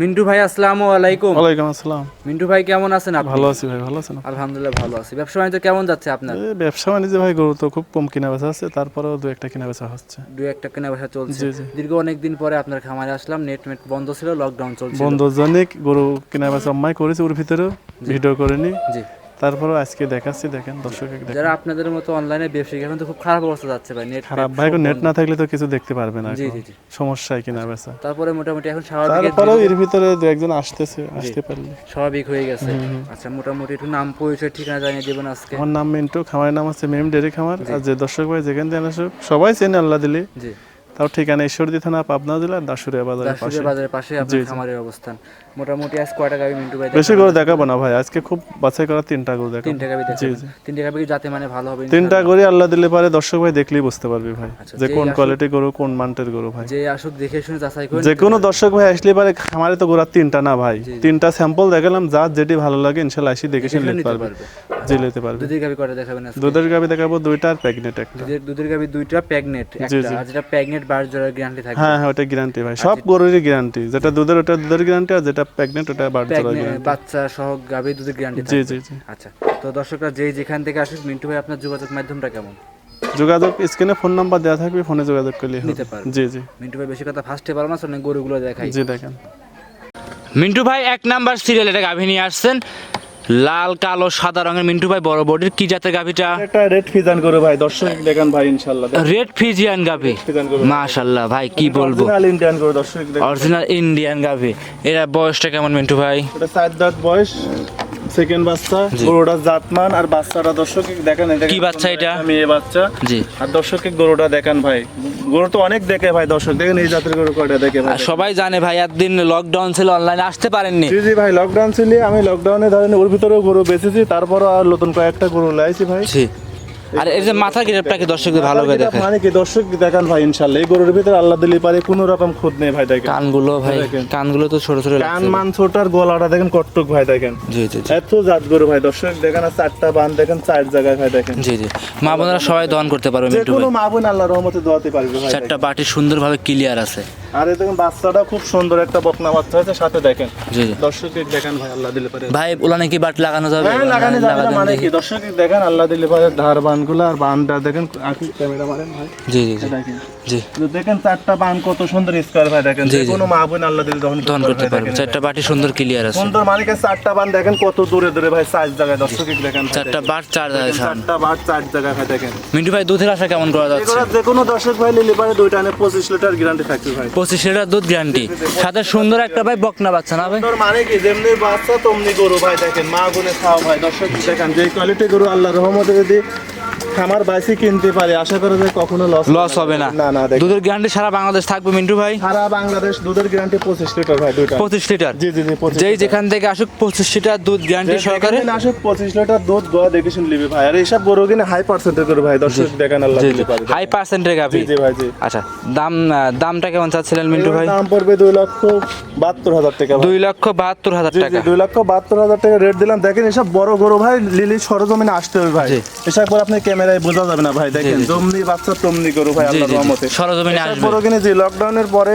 মিন্টু ভাই আসসালামু আলাইকুম। ওয়ালাইকুম আসসালাম। মিন্টু ভাই কেমন আছেন আপনি? ভালো আছি ভাই ভালো আছেন আলহামদুলিল্লাহ ভালো আছি। ব্যবসা বাণিজ্য কেমন যাচ্ছে আপনার? ব্যবসা বাণিজ্য ভাই গরু তো খুব কম কিনা বেচা আছে তারপরেও দু একটা কিনা বেচা হচ্ছে। দু একটা কেনা বেচা চলছে। দীর্ঘ অনেক দিন পরে আপনার খামারে আসলাম নেট মেট বন্ধ ছিল লকডাউন চলছে বন্ধুজনিক গরু কিনা বেচা অম্মাই করেছে ওর ভিতরে ভিডিও করেনি। জি। তারপরেও আজকে দেখাচ্ছি দেখেন দর্শক যারা আপনাদের মতো অনলাইনে ব্যবসায়িক এখন তো খুব খারাপ অবস্থা যাচ্ছে ভাই নেট খারাপ ভাই নেট না। থাকলে তো কিছু দেখতে পারবে না সমস্যায় কিনা বেচা তারপরে মোটামুটি এখন স্বাভাবিক তারপরেও এর ভিতরে দু একজন আসতেছে আসতে পারলে। স্বাভাবিক হয়ে গেছে। আচ্ছা মোটামুটি একটু নাম পরিচয় ঠিকানা জানিয়ে দেবেন আজকে। আমার নাম মিন্টু খামারের নাম হচ্ছে মেম ডেরি খামার। আর যে দর্শক ভাই যেখান থেকে আসুক সবাই চেনে আল্লাহ দিলে। জি। তাও ঠিকানা ঈশ্বরদী থানা পাবনা জেলা দাসুরিয়া বাজারের পাশে। বাজারের পাশে আপনার খামারের অবস্থান। মোটামুটি আজ কয়টা গাবি মিন্টু ভাই বেশি করে দেখাবো না ভাই আজকে খুব বাছাই করা তিনটা গরু দেখাবো। তিনটা গাবি জি তিনটা গাবি যাতে মানে ভালো হবে তিনটা গরু আল্লাহ দিলে পারে দর্শক ভাই দেখলেই বুঝতে পারবি ভাই আচ্ছা, যে কোন কোয়ালিটি গরু কোন মানটের গরু ভাই। যে আসুক দেখে শুনে যাচাই করে যে কোনো দর্শক ভাই আসলে পারে খামারে তো তিনটা না ভাই। তিনটা স্যাম্পল দেখালাম যা যেটি ভালো লাগে ইনশাল্লাহ আসি দেখে শুনে নিতে পারবে। নিতে পারবে। দুধের গাবি কয়টা দেখাবেন আজকে? দুধের গাবি দেখাবো দুইটা আর প্যাগনেট একটা। দুধের দুধের গাবি দুইটা প্যাগনেট একটা আর যেটা প্যাগনেট জোড়ার গ্যারান্টি থাকবে। হ্যাঁ হ্যাঁ ওটা গ্যারান্টি ভাই। সব গরুরই গ্যারান্টি যেটা দুধের ওটা দুধের গ্যারান্টি আর যেটা প্যাগনেট ওটা বাচ্চা সহ গাবি দুধের গ্যারান্টি জি জি জি। আচ্ছা তো দর্শকরা যেই যেখান থেকে আসুক মিন্টু ভাই আপনার যোগাযোগ মাধ্যমটা কেমন? যোগাযোগ স্ক্রিনে ফোন নাম্বার দেওয়া থাকবে ফোনে যোগাযোগ করলে নিতে পারবে। জি জি। মিন্টু ভাই বেশি কথা ফার্স্টে পারো না শোনেন গরুগুলো দেখাই। জি দেখেন। মিন্টু ভাই এক নাম্বার সিরিয়াল এটা গাভী নিয়ে আসছেন। লাল কালো সাদা রঙের মিন্টু ভাই বড় বডির কি জাতের গাভীটা? একটা রেড ফিজান করো ভাই দর্শক দেখেন ভাই ইনশাআল্লাহ। রেড ফিজিয়ান গাভী। মাশাআল্লাহ ভাই কি বলব? অরিজিনাল ইন্ডিয়ান করে দর্শক দেখেন। অরিজিনাল ইন্ডিয়ান গাভী। এরা বয়সটা কেমন মিন্টু ভাই? এটা সাত দাঁত বয়স। সেকেন্ড বাচ্চা গরুটা জাতমান আর বাচ্চাটা দর্শক দেখেন কি বাচ্চা এটা? মেয়ে বাচ্চা। জি। আর দর্শককে গরুটা দেখেন ভাই। গরু তো অনেক দেখে ভাই দর্শক দেখেন এই জাতের গরু কয়টা দেখে ভাই। সবাই জানে ভাই একদিন লকডাউন ছিল অনলাইনে আসতে পারেননি। জি জি ভাই লকডাউন ছিল আমি লকডাউনে ধরেন ওর ভিতরেও গরু বেঁচেছি তারপরও আর নতুন কয়েকটা গরু লাইছি ভাই। জি। আর এই যে মাথার গিরেপটা কি দর্শকদের ভালো করে দেখে মানে কি? দর্শক দেখান ভাই ইনশাল্লাহ। এই গরুর ভিতরে আল্লাহ দিলি পারে কোনো রকম খুদ নেই ভাই দেখেন। কানগুলো ভাই কানগুলো তো ছোট ছোট কান মান ছোটার গলাটা দেখেন কটটুক ভাই দেখেন। জি জি এত জাত গরু ভাই দর্শক দেখেন আর চারটা বান দেখেন চার জায়গায় ভাই দেখেন। জি জি। মা বোনেরা সবাই দহন করতে পারবে যে মিন্টু কোনো মা বোন আল্লাহ রহমতে দোয়াতে পারবে ভাই চারটা বাটি সুন্দরভাবে ক্লিয়ার আছে। দেখেন। আর দেখেন বাচ্চাটা খুব সুন্দর একটা বকনা বাচ্চা হয়েছে সাথে দেখেন। জি জি। দর্শক দেখেন ভাই আল্লাহ দিলে পারে। ভাই ওলানে কি বাট লাগানো যাবে? হ্যাঁ লাগানি যাবে মানে কি দর্শক দেখেন আল্লাহ দিলে পারে ধার বানগুলো আর বানটা দেখেন আঁকি ক্যামেরা মারেন ভাই। জি জি জি। দেখেন। জি। দেখেন চারটা বান কত সুন্দর স্কোয়ার ভাই দেখেন। যে কোনো মা বোন আল্লাহ দিলে দহন দহন করতে পারবে। চারটা বাটি সুন্দর ক্লিয়ার আছে। সুন্দর মালিকের চারটা বান দেখেন কত দূরে দূরে ভাই চার জায়গায়। দর্শক দেখেন চারটা বাট চার জায়গায় চারটা বার চার জায়গায় ভাই দেখেন। মিন্টু ভাই দুধের আশা কেমন করা যাচ্ছে? যে কোনো দর্শক ভাই পারে দুইটা আনে পঁচিশ লিটার গ্যারান্টি থাকবে ভাই। পঁচিশ লিটার দুধ গ্যারান্টি সাথে সুন্দর একটা ভাই বকনা বাচ্চা, না ভাই? মানে কি? যেমনি বাচ্চা, তেমনি গরু, ভাই দেখেন, মা গুনে খাও ভাই। দর্শক, দেখেন যে কোয়ালিটি গরু আল্লাহ রহমতে যদি খামার বাইসি কিনতে পারে। আশা করা যায় কখনো লস লস হবে না। না না দুধের গ্যারান্টি সারা বাংলাদেশ থাকবে মিন্টু ভাই? সারা বাংলাদেশ দুধের গ্যারান্টি পঁচিশ লিটার ভাই দুইটা। পঁচিশ লিটার জি জি জি পঁচিশ যেই যেখান থেকে আসুক পঁচিশ লিটার দুধ গ্যারান্টি সহকারে। আসুক পঁচিশ লিটার দুধ গোয়া দেখে শুনে নিবি ভাই। আর এইসব গরু কিনে হাই পার্সেন্টের করে ভাই দর্শক দেখেন আল্লাহ জি পারে। হাই পার্সেন্টের গাভি জি জি ভাই জি। আচ্ছা দাম দামটা কেমন চাচ্ছিলেন মিন্টু ভাই? দাম পড়বে দুই লক্ষ বাহাত্তর হাজার টাকা ভাই। দুই লক্ষ বাহাত্তর হাজার জি জি টাকা। দুই লক্ষ বাহাত্তর হাজার টাকা রেট দিলাম। দেখেন এসব বড় গরু ভাই লিলি সরজমিনে আসতে হবে ভাই। এসব পর আপনি ক্যামেরায় বোঝা যাবে না ভাই দেখেন। জমনি বাচ্চা তমনি গরু ভাই জি আল্লাহ জি জি। রহমতে। সরজমিনে আসবে। বড় কিনে যে লকডাউনের পরে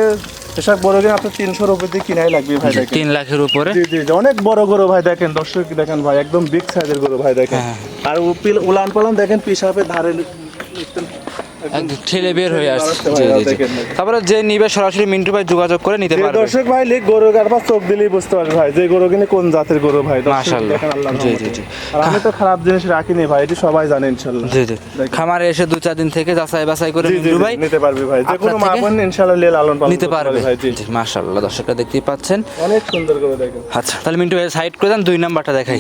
এসব বড় কিনে আপনার তিনশো রুপি দিয়ে কিনাই লাগবে ভাই দেখেন। তিন লাখের উপরে। জি জি অনেক বড় গরু ভাই দেখেন। দর্শক দেখেন ভাই একদম বিগ সাইজের গরু ভাই দেখেন। হ্যাঁ। আর উপিল- উলান পালান দেখেন পিসাপের ধারে ঠেলে বের হয়ে আসছে। জি জি জি। তারপরে যে নিবে সরাসরি মিন্টু ভাই যোগাযোগ করে নিতে পারবে। দর্শক ভাই লিখ গরু কারবার চোখ দিলেই বুঝতে পারবে ভাই যে গরু কিনে কোন জাতের গরু ভাই। মাশাআল্লাহ। জি, জি, জি। আমি তো খারাপ জিনিস রাখিনি ভাই এটি সবাই জানে ইনশাল্লাহ জি জি। খামারে এসে দু চার দিন থেকে যাচাই বাছাই করে মিন্টু ভাই নিতে পারবে ভাই। যে কোনো মা বোন ইনশাআল্লাহ লালন পালন নিতে পারবে ভাই জি। মাশাআল্লাহ দর্শকরা দেখতেই পাচ্ছেন। অনেক সুন্দর করে দেখেন। আচ্ছা তাহলে মিন্টু ভাই সাইড করে দেন দুই নাম্বারটা দেখাই।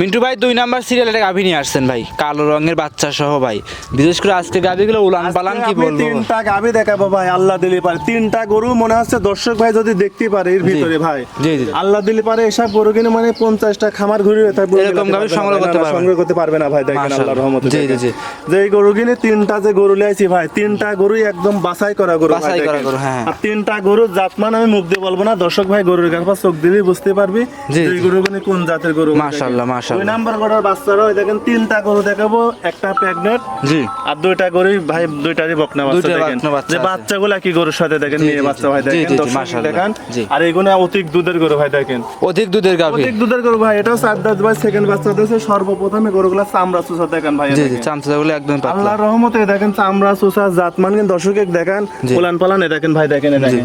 মিন্টু ভাই দুই নাম্বার সিরিয়ালে গাভী নিয়ে আসছেন ভাই। কালো রঙের বাচ্চা সহ ভাই। বিশেষ করে আজকে গাভীগুলো উলান পালান কি আমি বলব তিনটা গাবি দেখাবো ভাই আল্লাহ দিলে পারে তিনটা গরু মনে হচ্ছে দর্শক ভাই যদি দেখতে পারে এর ভিতরে ভাই জি, জি। আল্লাহ দিলে পারে এসব গরু কিনে মানে পঞ্চাশটা খামার তারপর এরকম সংগ্রহ করতে পারবে সংগ্রহ করতে পারবে না ভাই দেখেন আল্লাহর রহমতে জি, জি। যে গরু কিনে তিনটা যে গরু লাইছি ভাই তিনটা গরুই একদম বাছাই করা গরু বাছাই করা গরু, হ্যাঁ। আর তিনটা গরু জাতমান আমি মুখ দিয়ে বলব না দর্শক ভাই গরুর কাছে চোখ দিলেই বুঝতে পারবি যে গরু কিনে কোন জাতের গরু। মাশাআল্লাহ, মাশাআল্লাহ। মাশাআল্লাহ নাম্বার গরুর বাচ্চারা দেখেন তিনটা গরু দেখাবো একটা প্রেগনেন্ট জি আর দুইটা গরুই ভাই দুইটারই বকনা বাচ্চা দেখেন যে বাচ্চাগুলা কি গরুর সাথে দেখেন মেয়ে বাচ্চা ভাই দেখেন দর্শক মাশাআল্লাহ। আর এগুলো অধিক দুধের গরু ভাই দেখেন। অধিক দুধের গাভী। অধিক দুধের গরু ভাই এটাও চার দাঁত ভাই সেকেন্ড বাচ্চা দিয়েছে সর্বপ্রথমে গরুগুলা চামড়া চুষা দেখেন ভাই জি জি দেখেন। একদম পাতলা। আল্লাহর রহমতে দেখেন চামড়া চুষা জাতমান কিন্তু দর্শকে দেখেন। উলান পালান দেখেন ভাই দেখেন দেখেন।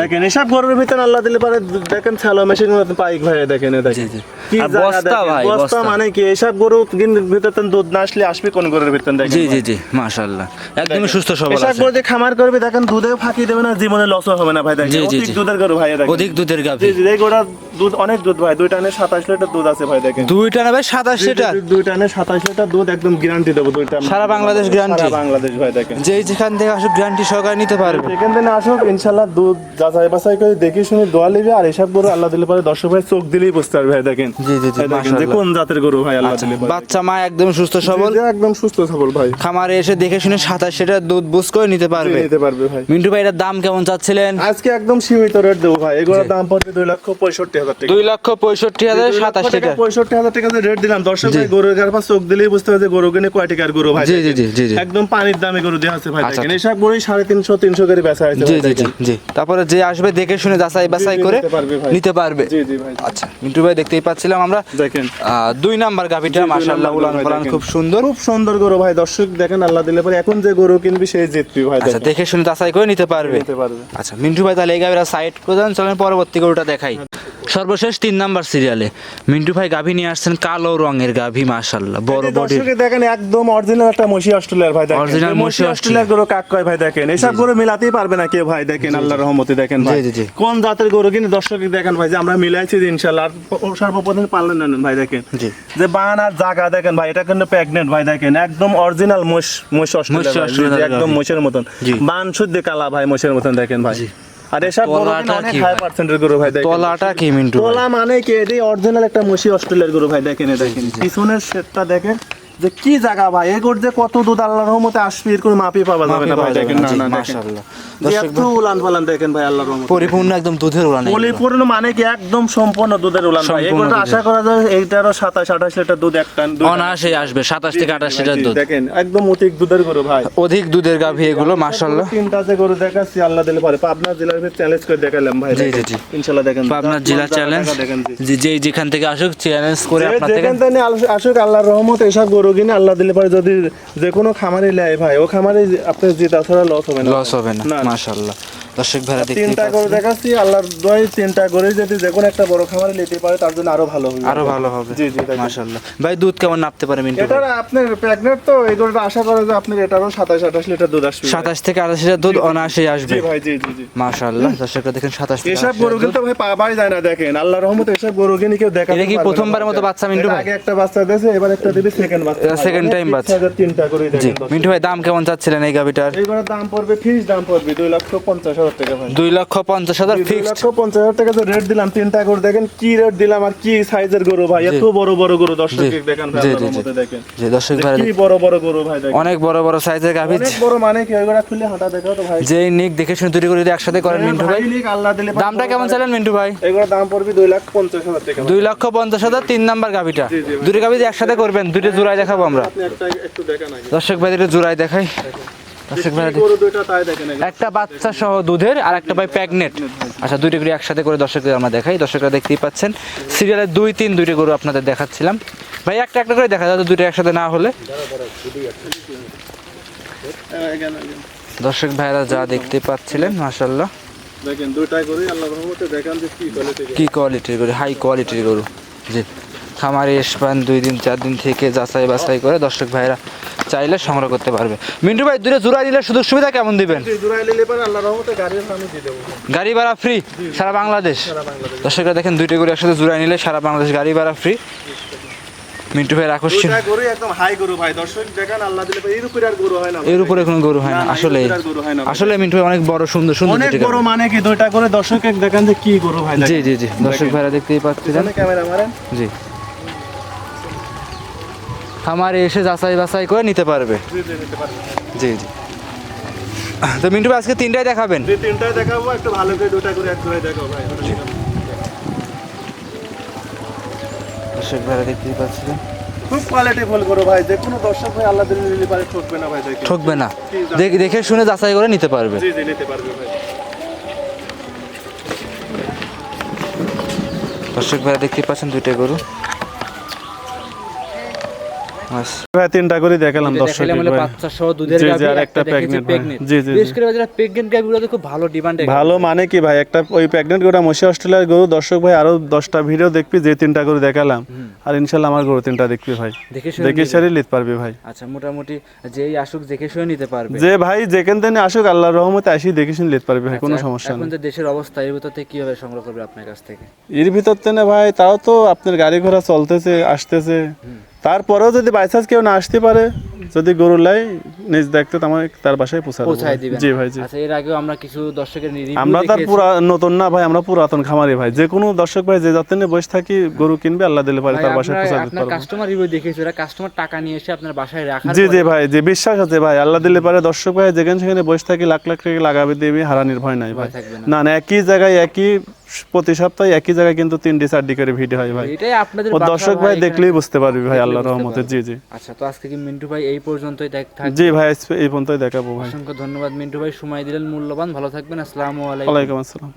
দেখেন এসব গরুর ভিতরে আল্লাহ দিলে পারে দেখেন ছালো মেশিন পাইক ভাই এ দেখেন। দেখেন বস্তা ভাই, বস্তা। মানে কি? গরু ভিতরে দুধ না আসলে আসবে কোন গরুর ভিতরে দেখেন জি। জি জি মাশাআল্লাহ। একদমই সুস্থ সবল এসব গরু যে খামার করবে দেখেন দুধেও ফাঁকি দেবে না জীবনে লস হবে না ভাই দেখেন। অধিক দুধের গরু ভাই দেখেন। অধিক দুধের গাভী। জি এই গরুটা দুধ অনেক দুধ ভাই দুই টানে সাতাশ লিটার দুধ আছে ভাই দেখেন। দুইটা না ভাই সাতাশ লিটার? দুই টানে সাতাশ লিটার দুধ একদম গ্যারান্টি দেবো দুইটা। সারা বাংলাদেশ? সারা বাংলাদেশ ভাই দেখেন। যেই যেখান থেকে আসুক গ্যারান্টি সহকারে নিতে পারবে। সেখান থেকে আসুক ইনশাল্লাহ দুধ যাচাই বাছাই করে দেখে শুনে দোয়া লিবে আর এসব গরু আল্লাহ দিলে পরে দর্শক ভাই চোখ দিলেই বুঝতে পারবে ভাই দেখেন। জি, জি, জি। কোন জাতের গরু ভাই আল্লাহ দিলে বাচ্চা মা একদম সুস্থ সবল? একদম সুস্থ সবল ভাই। খামারে এসে দেখে শুনে সাতাশ লিটার দুধ বুঝ করে নিতে পারবে। নিতে পারবে ভাই। মিন্টু ভাই এটার দাম কেমন চাচ্ছিলেন? আজকে একদম সীমিত রেট দেবো ভাই এগুলোর দাম পড়বে দুই লক্ষ পঁয়ষট্টি হাজার টাকা। দুই লক্ষ পঁয়ষট্টি হাজার দুই লক্ষ সাতাশ টাকা, পঁয়ষট্টি হাজার টাকা রেট দিলাম দর্শক ভাই গরুর গার চোখ দিলেই বুঝতে হবে গরু কিনে কয় টাকার গরু ভাই জি, জি, জি, জি, জি। একদম পানির দামে গরু দেওয়া আছে ভাই দেখেন। এসব গরুই সাড়ে তিনশো তিনশো করে বেচা হয়েছে জি জি জি তারপরে যে আসবে দেখে শুনে যাচাই বাছাই করে নিতে পারবে জি জি ভাই। আচ্ছা মিন্টু ভাই দেখতেই পাচ্ছিলাম আমরা। দেখেন। দুই নাম্বার গাভিটা মাশাআল্লাহ উলান পালান খুব সুন্দর। খুব সুন্দর গরু ভাই দর্শক দেখেন আল্লাহ দিলে পরে এখন যে গরু কিনবি সেই জিতবি ভাই আচ্ছা দেখে শুনে যাচাই করে নিতে পারবে। আচ্ছা মিন্টু ভাই তাহলে এই গাভিটা সাইড করে দেন চলেন পরবর্তী গরুটা দেখাই। সর্বশেষ তিন নাম্বার সিরিয়ালে মিন্টু ভাই গাভি নিয়ে আসছেন কালো রঙের গাভি মাশাআল্লাহ বড় দর্শকে দেখেন একদম অরিজিনাল একটা মসি অস্ট্রেলিয়ার ভাই দেখেন। মসি মসি অস্ট্রেলিয়ার গরু কাক কয় ভাই দেখেন? এসব গরু মিলাতেই পারবে না কেউ ভাই দেখেন আল্লাহর রহমতে দেখেন ভাই। জি, জি। কোন জাতের গরু কিন্তু দর্শক দেখেন ভাই যে আমরা মিলাইছি ইনশাআল্লাহ আর সর্বপ্রথম পারলেন না ভাই দেখেন। জি। যে বান আর জাগা দেখেন ভাই এটা কিন্তু প্রেগনেন্ট ভাই দেখেন একদম অরিজিনাল মোষ জি, জি, অস্ট্রেলিয়ার একদম। মোষের মতন। বান শুদ্ধ কালা ভাই মোষের মতন দেখেন ভাই। আর এসব তলাটা কি হাই? পার্সেন্টের গরু ভাই দেখেন। তলাটা কি মিন্টু? তোলা মানে কি? এটাই অরিজিনাল একটা মসি অস্ট্রেলিয়ার গরু ভাই দেখেন এটা দেখেন। পিছনের সেটটা দেখেন। যে কি জায়গা ভাই? এগোর যে কত দুধ আল্লাহর রহমতে আসবে এর কোনো মাপই পাওয়া যাবে না ভাই। দেখেন না, না মাশাআল্লাহ। এত উলান ফালান দেখেন ভাই আল্লাহর রহমতে। পরিপূর্ণ একদম দুধের উলান পরিপূর্ণ মানে কি একদম সম্পূর্ণ দুধের উলান ভাই। সম্পূর্ণ এগুলো আশা করা যায় এইটারও সাতাশ আঠাশ লিটার দুধ এক টান দুই টান। আসবে সাতাশ থেকে আঠাশ জি, লিটার দুধ। দেখেন একদম অধিক দুধের গরু ভাই। অধিক দুধের গাভী এগুলো মাশাআল্লাহ। তিনটা যে গরু দেখাচ্ছি আল্লাহ দিলে পারে। পাবনা জেলার ভিতরে চ্যালেঞ্জ করে দেখালাম ভাই। জি, জি, দেখেন। জি। ইনশাআল্লাহ দেখেন। আপনার জেলা চ্যালেঞ্জ দেখেন জি। যে যেই যেখান থেকে আসুক চ্যালেঞ্জ করে থেকে আস- আসুক আল্লাহর রহমত এসব গরু কিনে আল্লাহ দিলে পারে যদি যে কোনো খামারে লেয় ভাই ও খামারে আপনার যে তাছাড়া লস হবে না লস হবে না না। দর্শক ভাইরা দেখতে তিনটা গরু দেখাচ্ছি আল্লাহর দয় তিনটা গরু যদি যে কোনো একটা বড় খামারে নিতে পারে তার জন্য আরও ভালো হবে। আরও ভালো হবে। জি জি মাশাআল্লাহ। ভাই দুধ কেমন নাপতে পারে মিন্টু এটার আপনার প্রেগনেন্ট তো এই গরুটা আশা করে যে আপনার এটারও সাতাশ আঠাশ লিটার দুধ আসবে। সাতাশ থেকে আঠাশ লিটার দুধ অনায়াসেই আসবে। জি ভাই জি জি জি। মাশাআল্লাহ দর্শকরা দেখেন সাতাশ থেকে এসব গরু কিন্তু ভাই পাবাই যায় না দেখেন। আল্লাহর রহমতে এসব গরু কিনে কেউ দেখা এটা কি প্রথমবারের মতো বাচ্চা মিন্টু ভাই? আগে একটা বাচ্চা দিয়েছে এবার একটা দিবি সেকেন্ড বাচ্চা। এটা time অনেক বাচ্চা। তিনটা করে দেখেন। মিন্টু ভাই দাম কেমন চাচ্ছিলেন এই গাভিটার? এইগুলোর দাম পড়বে ফিক্স দাম পড়বে দুই লক্ষ পঞ্চাশ হাজার টাকা দুই লক্ষ পঞ্চাশ হাজার দুই লক্ষ পঞ্চাশ হাজার টাকা যে রেট দিলাম তিনটা গরু দেখেন কি রেট দিলাম আর কি সাইজের গরু ভাই এত বড় বড় গরু দর্শক জি, দেখেন জি, আল্লাহর জি, জি। রহমতে দেখেন। যে দর্শক ভাই কি বড় বড় গরু ভাই দেখেন। অনেক বড় বড় সাইজের গাভি। অনেক বড় মানে কি ওইগুলা খুলে হাঁটা দেখাও তো ভাই। যেই নিক দেখে শুনে দুটি করে যদি একসাথে করেন মিন্টু ভাই ভাই। আল্লাহ দিলে দামটা কেমন চাইলেন মিন্টু ভাই? দাম পড়বে দুই লাখ পঞ্চাশ হাজার টাকা দুই লক্ষ পঞ্চাশ হাজার তিন নাম্বার গাভিটা। ভাই। গাভি একসাথে করবেন দুটো জোড়ায় দেখাবো আমরা। দর্শক ভাই দুটো জোড়ায় দেখাই। আগে। একটা বাচ্চা সহ দুধের আর একটা ভাই প্যাগনেট। আচ্ছা দুইটি গরু একসাথে করে দর্শকদের আমরা দেখাই। দর্শকরা দেখতেই পাচ্ছেন সিরিয়ালের দুই তিন দুইটি গরু আপনাদের দেখাচ্ছিলাম। ভাই একটা একটা করে দেখা যাচ্ছে দুইটা একসাথে না হলে। দর্শক ভাইরা যা দেখতে পাচ্ছিলেন মাশাল্লাহ দেখেন দুইটা গরুই আল্লাহর রহমতে দেখান যে কি কোয়ালিটি কি কোয়ালিটির গরু হাই কোয়ালিটির গরু। জি। খামারে এসপান দুই দিন চার দিন থেকে যাচাই বাছাই করে দর্শক ভাইরা চাইলে সংগ্রহ করতে পারবে। মিন্টু ভাই দূরে জোড়া দিলে সুযোগ সুবিধা কেমন দিবেন? নিলে গাড়ি ভাড়া ফ্রি সারা বাংলাদেশ? দর্শকরা দেখেন দুইটা করে একসাথে জোড়াই নিলে সারা বাংলাদেশ গাড়ি ভাড়া ফ্রি মিন্টু ভাইয়ের আকর্ষণ দুইটা একদম হাই গরু ভাই। দর্শক দেখান আল্লাহ দিলে এর উপরে আর গরু হয় না। এর উপরে কোনো গরু হয় না আসলে গরু। আসলে মিন্টু ভাই অনেক বড় সুন্দর সুন্দর অনেক বড় মানে কি দুইটা করে দর্শক দেখান যে কি গরু ভাই জি জি জি দর্শক ভাইরা দেখতেই পাচ্ছিলেন। পিছনে ক্যামেরা মারেন। জি। খামারে এসে যাচাই বাছাই করে নিতে পারবে। জি জি তো মিন্টু ভাই আজকে তিনটাই দেখাবেন? যে তিনটায় দেখাবো একটু ভালো করে দুটা করে এক করে দেখাবো ভাই। দর্শক ভাইরা দেখতেই পাচ্ছিলেন খুব কোয়ালিটি ফুল গরু ভাই যে কোনো দর্শক ভাই আল্লাহ দিলে নিলে পারে ঠকবে না ভাই দেখে। ঠকবে না। দেখ- দেখে শুনে যাচাই করে নিতে পারবে। জি জি নিতে পারবে ভাই। দর্শক ভাইরা দেখতেই পাচ্ছেন দুইটা গরু। ভাই তিনটা করে দেখালাম দর্শক বাচ্চা সহ দুধের আর একটা। জি, জি, বিশেষ করে গাভিগুলো খুব ভালো ডিমান্ড ভালো মানে কি ভাই একটা ওই প্রেগনেন্ট গরু মশি অস্ট্রেলিয়ার গরু। দর্শক ভাই আরও দশটা ভিডিও দেখবি যে তিনটা গরু দেখালাম। আর ইনশাল্লাহ আমার গরু তিনটা দেখবি ভাই। দেখে শুনে দেখে নিবে। সারি লিতে পারবি ভাই। আচ্ছা মোটামুটি যেই আসুক দেখে নিতে পারবে। যে ভাই যেখান থেকে আসুক আল্লাহর রহমতে আসি দেখে শুনে লিতে পারবি ভাই কোনো আচ্ছা, সমস্যা নেই। দেশের অবস্থা এর ভিতর কীভাবে সংগ্রহ করবে আপনার কাছ থেকে? এর ভিতর থেকে ভাই তাও তো আপনার গাড়ি ঘোড়া চলতেছে আসতেছে। তারপরেও যদি বাইচান্স কেউ না আসতে পারে যদি গরু লাই নিজ দেখতে তো আমার তার বাসায় পৌঁছায় ভাই। দিবেন। জি ভাই জি। আচ্ছা এর আগেও আমরা কিছু দর্শকের review আমরা তার। পুরা নতুন না ভাই আমরা পুরাতন খামারি ভাই। যে কোনো দর্শক ভাই যে যাতে বসে থাকি গরু কিনবে আল্লাহ দিলে পারে তার বাসায় আপনার- পৌঁছা দিতে পারব। কাস্টমার রিভিউ দেখেছি ওরা কাস্টমার টাকা নিয়ে এসে আপনার বাসায় রাখার জি জি ভাই যে বিশ্বাস আছে ভাই আল্লাহ দিলে পারে। দর্শক ভাই যেখানে সেখানে বসে থাকি লাখ লাখ টাকা লাগাবে দেবে হারানির ভয় নাই ভাই। না না একই জায়গায় একই প্রতি সপ্তাহে একই জায়গায় কিন্তু তিনটি চারটি করে ভিডিও হয় ভাই। এটাই আপনাদের ও দর্শক ভাই দেখলেই বুঝতে পারবি ভাই আল্লাহ আল্লাহর রহমতে। জি জি। আচ্ছা তো আজকে কি মিন্টু ভাই এই পর্যন্তই দেখ জি ভাই এই পর্যন্তই দেখাবো ভাই। অসংখ্য ধন্যবাদ মিন্টু ভাই সময় দিলেন মূল্যবান। ভালো থাকবেন আসসালামু আলাইকুম। ওয়ালাইকুম আসসালাম।